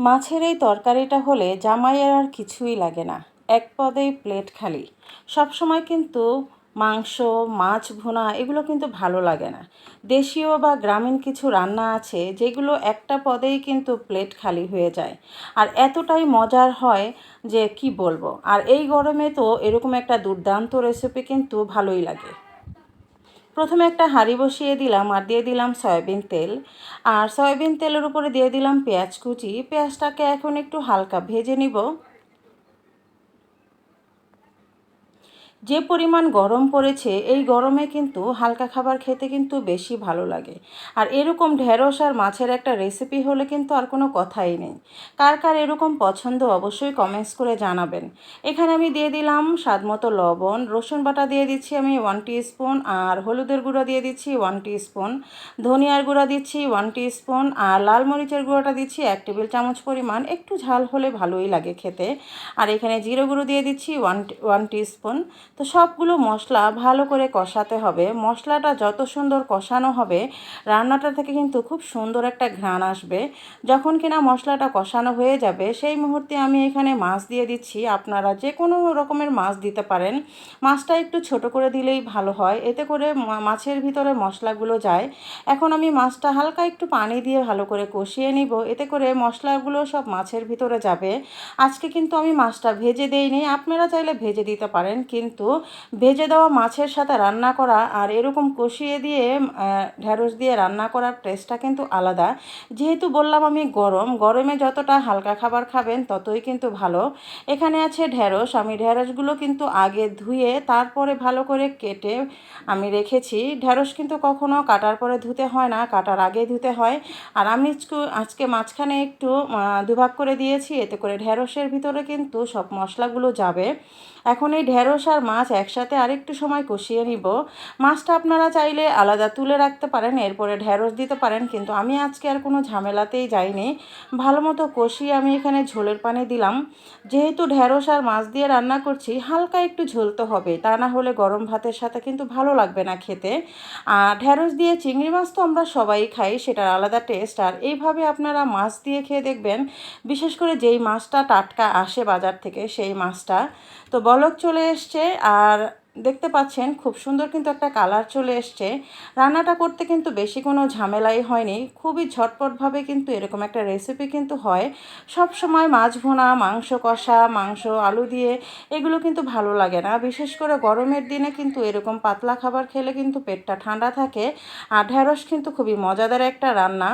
মাছের এই তরকারিটা হলে জামাইয়ের আর কিছুই লাগে না। এক পদেই প্লেট খালি। সব সময় কিন্তু মাংস, মাছ ভুনা এগুলো কিন্তু ভালো লাগে না। দেশীয় বা গ্রামীণ কিছু রান্না আছে যেগুলো একটা পদেই কিন্তু প্লেট খালি হয়ে যায়। আর এতটাই মজার হয় যে কি বলব? আর এই গরমে তো এরকম একটা দুর্দান্ত রেসিপি কিন্তু ভালোই লাগে। প্রথমে একটা হাঁড়ি বসিয়ে দিলাম আর দিয়ে দিলাম সয়াবিন তেল। আর সয়াবিন তেলের উপরে দিয়ে দিলাম পেঁয়াজ কুচি। পেঁয়াজটাকে এখন একটু হালকা ভেজে নিব। যে পরিমাণ গরম পড়েছে, এই গরমে কিন্তু হালকা খাবার খেতে কিন্তু বেশি ভালো লাগে। আর এরকম ঢেঁড়স আর মাছের একটা রেসিপি হলে কিন্তু আর কোনো কথাই নেই। কার কার এরকম পছন্দ অবশ্যই কমেন্টস করে জানাবেন। এখানে আমি দিয়ে দিলাম স্বাদ মতো লবণ, রসুন বাটা দিয়ে দিচ্ছি আমি ওয়ান স্পুন আর হলুদের গুঁড়ো দিয়ে দিচ্ছি ওয়ান স্পুন ধনিয়ার গুঁড়া দিচ্ছি ওয়ান স্পুন আর লাল মরিচের গুঁড়োটা দিচ্ছি এক টেবিল চামচ পরিমাণ। একটু ঝাল হলে ভালোই লাগে খেতে। আর এখানে জিরো গুঁড়ো দিয়ে দিচ্ছি ওয়ান ওয়ান স্পুন তো সবগুলো মশলা ভালো করে কষাতে হবে। মশলাটা যত সুন্দর কষানো হবে, রান্নাটা থেকে কিন্তু খুব সুন্দর একটা ঘ্রাণ আসবে। যখন কিনা মশলাটা কষানো হয়ে যাবে, সেই মুহূর্তে আমি এখানে মাছ দিয়ে দিচ্ছি। আপনারা যে কোনো রকমের মাছ দিতে পারেন। মাছটা একটু ছোট করে দিলেই ভালো হয়। এতে করে মাছের ভিতরে মশলাগুলো যায়। এখন আমি মাছটা হালকা একটু পানি দিয়ে ভালো করে কষিয়ে নিব। এতে করে মশলাগুলো সব মাছের ভিতরে যাবে। আজকে কিন্তু আমি মাছটা ভেজে দেইনি। আপনারা চাইলে ভেজে দিতে পারেন। কিন্তু ভেজে দেওয়া মাছের সাথে রান্না করা আর এরকম কষিয়ে দিয়ে ঢ্যাঁড়স দিয়ে রান্না করার টেস্টটা কিন্তু আলাদা। যেহেতু বললাম আমি গরম, গরমে যতটা হালকা খাবার খাবেন ততই কিন্তু ভালো। এখানে আছে ঢ্যাঁড়স আমি ঢ্যাঁড়সগুলো কিন্তু আগে ধুয়ে তারপরে ভালো করে কেটে আমি রেখেছি। ঢ্যাঁড়স কিন্তু কখনো কাটার পরে ধুতে হয় না, কাটার আগে ধুতে হয়। আর আমি আজকে মাঝখানে একটু দুভাগ করে দিয়েছি, এতে করে ঢ্যাঁড়সের ভিতরে কিন্তু সব মশলাগুলো যাবে। এখন এই ঢেঁড়স আর মাছ একসাথে আরেকটু সময় কষিয়ে নিব। মাছটা আপনারা চাইলে আলাদা তুলে রাখতে পারেন, এরপরে ঢেঁড়স দিতে পারেন, কিন্তু আমি আজকে আর কোনো ঝামেলাতেই যাইনি। ভালো মতো কষিয়ে আমি এখানে ঝোলের পানি দিলাম। যেহেতু ঢেঁড়স আর মাছ দিয়ে রান্না করছি, হালকা একটু ঝোলতে হবে, তা না হলে গরম ভাতের সাথে কিন্তু ভালো লাগবে না খেতে। আর ঢেঁড়স দিয়ে চিংড়ি মাছ তো আমরা সবাই খাই, সেটার আলাদা টেস্ট। আর এইভাবে আপনারা মাছ দিয়ে খেয়ে দেখবেন, বিশেষ করে যেই মাছটা টাটকা আসে বাজার থেকে, সেই মাছটা। তো বলক চলে এসছে আর দেখতে পাচ্ছেন খুব সুন্দর কিন্তু একটা কালার চলে এসছে। রান্নাটা করতে কিন্তু বেশি কোনো ঝামেলাই হয়নি। খুবই ঝটপটভাবে কিন্তু এরকম একটা রেসিপি কিন্তু হয়। সব সময় মাছ ভোনা, মাংস কষা, মাংস আলু দিয়ে এগুলো কিন্তু ভালো লাগে না। বিশেষ করে গরমের দিনে কিন্তু এরকম পাতলা খাবার খেলে কিন্তু পেটটা ঠান্ডা থাকে। আর ঢ্যাঁড়স কিন্তু খুবই মজাদার একটা রান্না।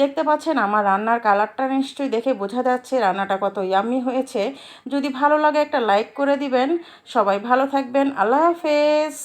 দেখতে পাচ্ছেন, আমার রান্নার কালারটা নিশ্চয়ই দেখে বোঝা যাচ্ছে রান্নাটা কত ইয়ামি হয়েছে। যদি ভালো লাগে একটা লাইক করে দিবেন। সবাই ভালো থাকবেন। আল্লাহ হাফেজ।